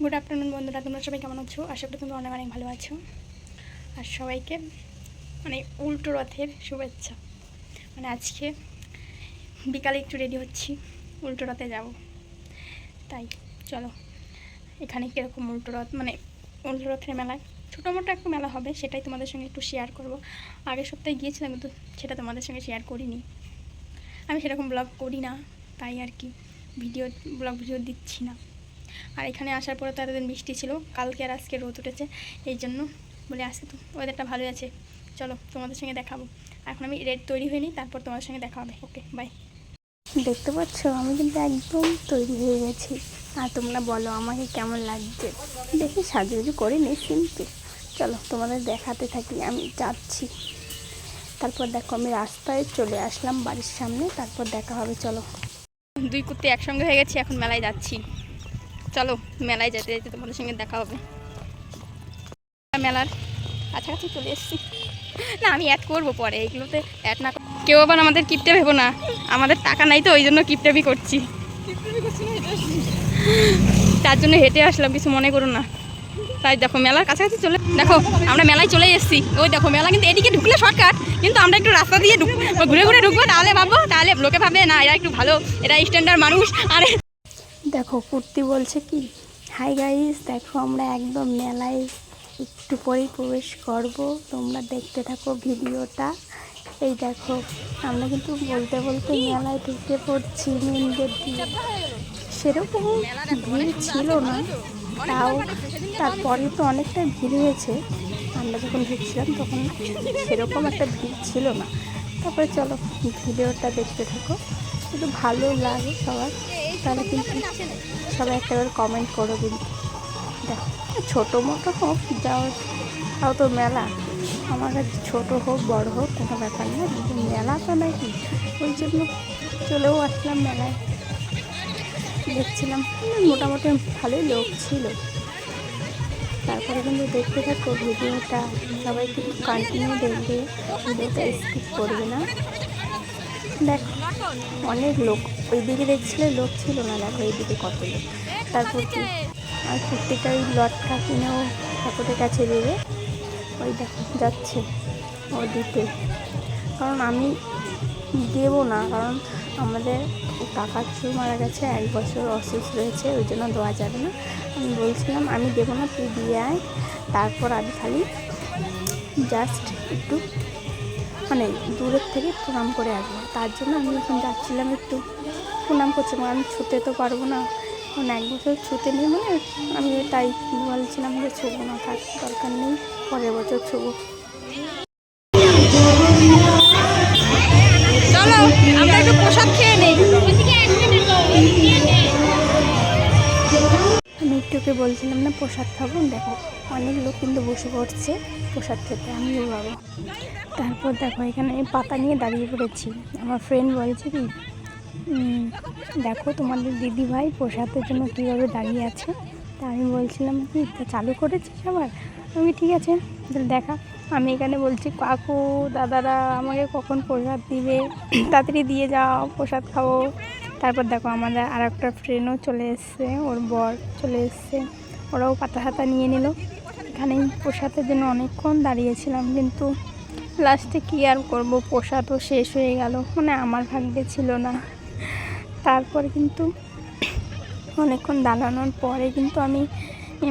Good afternoon বন্ধুরা। তোমরা সবাই কেমন আছো? আশা করি তোমরা অনেক অনেক ভালো আছো। আর সবাইকে মানে উল্টো রথের শুভেচ্ছা। মানে আজকে বিকালে একটু রেডি হচ্ছি, উল্টো রথে যাব। তাই, চলো। এখানে কীরকম উল্টো রথ? মানে উল্টো রথের মেলায় ছোটো মোটো একটা মেলা হবে, সেটাই তোমাদের সঙ্গে একটু শেয়ার করব। আগের সপ্তাহে গিয়েছিলাম, কিন্তু সেটা তোমাদের সঙ্গে শেয়ার করিনি। আমি সেরকম ব্লগ করি না, তাই আর কি। ভিডিও ব্লগ ভিডিও দিচ্ছি না। আর এখানে আসার পরে তো এতদিন বৃষ্টি ছিল। কালকে আর আজকে রোদ উঠেছে এই জন্য বলে আজকে তো ওয়েদারটা ভালোই আছে। চলো তোমাদের সঙ্গে দেখাবো। এখন আমি রেড তৈরি হয়নি তারপর তোমাদের সঙ্গে দেখা হবে। ওকে বাই দেখতে পাচ্ছ? আমি কিন্তু একদম তৈরি হয়ে গেছি। আর তোমরা বলো আমাকে কেমন লাগছে? দেখি সাজুগুজু করে নি সিম্পল চলো তোমাদের দেখাতে থাকি আমি যাচ্ছি। তারপর দেখো আমি রাস্তায় চলে আসলাম বাড়ির সামনে তারপর দেখা হবে চলো। দুই কুর্তি একসঙ্গে হয়ে গেছি এখন মেলায় যাচ্ছি। চলো, মেলায় যেতে যেতে তোমাদের সঙ্গে দেখা হবে। মেলার কাছাকাছি চলে এসেছি। না, আমি অ্যাড করব পরে এইগুলোতে অ্যাড না কেউ আবার আমাদের কিপটে ভেবো না। আমাদের টাকা নাই তো, ওই জন্য কিপটেবি করছি। তার জন্য হেঁটে আসলাম, কিছু মনে করো না। তাই দেখো, মেলার কাছাকাছি চলে দেখো, আমরা মেলায় চলে এসেছি। ওই দেখো, মেলা কিন্তু এদিকে ঢুকলে শর্টকাট, কিন্তু আমরা একটু রাস্তা দিয়ে ঘুরে ঘুরে ঢুকবো, তাহলে ভাববো, তাহলে লোকে ভাবে না, এরা একটু ভালো, এরা স্ট্যান্ডার্ড মানুষ, আরে দেখো কুর্তি বলছে কি? হাই গাইস দেখো আমরা একদম মেলায় একটু পরেই প্রবেশ করব। তোমরা দেখতে থাকো ভিডিওটা। এই দেখো আমরা কিন্তু বলতে বলতে মেলায় ঢুকে পড়ছি মেন গেট দিয়ে সেরকম ভিড় ছিল না তাও তারপরে তো অনেকটা ভিড় হয়েছে। আমরা যখন ঢুকছিলাম তখন সেরকম একটা ভিড় ছিল না। তারপরে চলো ভিডিওটা দেখতে থাকো। একটু ভালো লাগে সবার। তাহলে কিন্তু সবাই একটা কমেন্ট করো কিন্তু। দেখো, ছোটো মোটো হোক যাও তাও তো মেলা। আমার কাছে ছোটো হোক, বড় হোক, কোনো ব্যাপার না, কিন্তু মেলা তো নাকি ওই জন্য চলেও আসলাম মেলায়। দেখছিলাম, মোটামুটি ভালোই লোক ছিল। তারপরে কিন্তু দেখতে থাকো ভিডিওটা, সবাই কিন্তু কন্টিনিউ দেখবে, ভিডিওটা স্কিপ করবে না। দেখো অনেক লোক, ওইদিকে দেখছিলে লোক ছিল না? দেখো এইদিকে কত লোক। তারপর আর কুর্তিটা ওই লটকা কিনেও ঠাকুরের কাছে দেবে। ওই দেখো, যাচ্ছে ও দিতে কারণ আমি দেবো না, কারণ আমাদের কাকার চুল মারা গেছে, এক বছর অসুস্থ রয়েছে ওই জন্য দেওয়া যাবে না। আমি বলছিলাম, আমি দেবো না, তুই দিয়ে আয়। তারপর আমি খালি জাস্ট একটু মানে দূরের থেকে প্রণাম করে আসব। তার জন্য আমি এখন যাচ্ছিলাম একটু প্রণাম করছিলাম আমি ছুতে তো পারব না। কারণ এক বছর ছুতে নেই মানে আমি তাই বলছিলাম যে ছুবো না, তার দরকার নেই, পরের বছর ছুবো। চলো, আমরা একটু প্রসাদ খেয়ে নেই। আমি একটুকে বলছিলাম, না, প্রসাদ খাব? দেখো, অনেক লোক কিন্তু বসে পড়ছে প্রসাদ খেতে, আমিও খাব তারপর দেখো, এখানে আমি পাতা নিয়ে দাঁড়িয়ে পড়েছি। আমার ফ্রেন্ড বলছে কি দেখো তোমাদের দিদি ভাই প্রসাদের জন্য কীভাবে দাঁড়িয়ে আছে? তা আমি বলছিলাম, কি, তা চালু করেছিস আবার? আমি, ঠিক আছে, তাহলে দেখা। আমি এখানে বলছি, কাকু, দাদারা আমাকে কখন প্রসাদ দিবে? তাড়াতাড়ি দিয়ে যাও, প্রসাদ খাব। তারপর দেখো আমাদের আর একটা ফ্রেন্ডও চলে এসছে, ওর বর চলে এসছে। ওরাও পাতা হাতা নিয়ে নিল। এখানেই প্রসাদের জন্য অনেকক্ষণ দাঁড়িয়েছিলাম, কিন্তু লাস্টে কী আর করব? প্রসাদও শেষ হয়ে গেল মানে আমার ভাগ্যে ছিল না। তারপর কিন্তু অনেকক্ষণ দাঁড়ানোর পরে কিন্তু আমি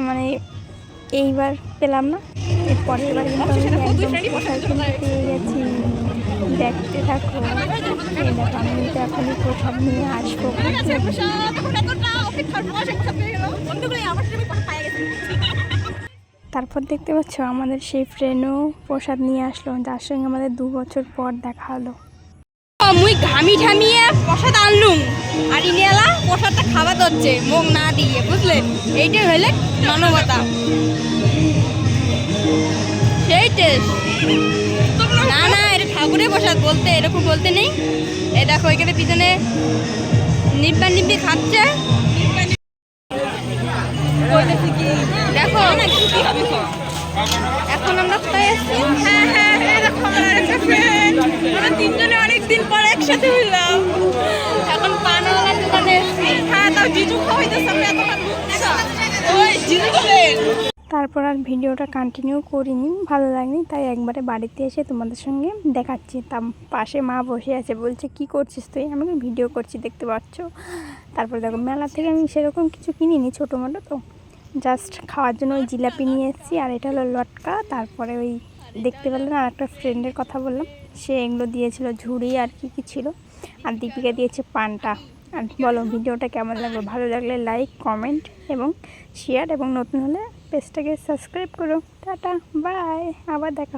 মানে এইবার পেলাম না। গেছি। দেখতে থাকো। আমি কিন্তু এখনই প্রসাদ নিয়ে আসব। তারপর দেখতে পাচ্ছ আমাদের সেই ফ্রেন্ডও প্রসাদ নিয়ে আসলো। যার সঙ্গে আমাদের দু বছর পর দেখা হলো। মুই ঘামি ঠামিয়ে প্রসাদ আনলুম। আর ইনিয়ালা প্রসাদটা খাওয়া হচ্ছে মুখ না দিয়ে বুঝলেন এইটাই হইলে মানবতা। সেই টেস্ট না না, এটা ঠাকুরের প্রসাদ বলতে, এরকম বলতে নেই। এ দেখো, এখানে পিছনে নিব্বা নিব্বি খাচ্ছে। দেখো, এখন আমরা কোথায় এসেছি হ্যাঁ হ্যাঁ হ্যাঁ তিনজনে অনেকদিন পর একসাথে হইলাম। এখন পানাওয়ালার দোকানে এসেছি। হ্যাঁ তাও জিজু খাওয়াইতেছে আমরা ওই তারপর আর ভিডিওটা কন্টিনিউ করিনি ভালো লাগেনি তাই একবারে বাড়িতে এসে তোমাদের সঙ্গে দেখাচ্ছি তাম পাশে মা বসে আছে বলছে কি করছিস তুই? আমি ভিডিও করছি দেখতে পাচ্ছ? তারপর দেখো মেলা থেকে আমি সেরকম কিছু কিনিনি ছোটো মোটো তো। জাস্ট খাওয়ার জন্য ওই জিলাপি নিয়ে এসেছি আর এটা হলো লটকা। তারপরে ওই দেখতে পেলাম আর একটা ফ্রেন্ডের কথা বললাম। সে এগুলো দিয়েছিল ঝুড়ি আর কি কি ছিল। আর দীপিকা দিয়েছে পানটা। আর বলো, ভিডিওটা কেমন লাগল? ভালো লাগলে লাইক কমেন্ট এবং শেয়ার এবং নতুন হলে পেজটাকে সাবস্ক্রাইব করো। টাটা বাই আবার দেখা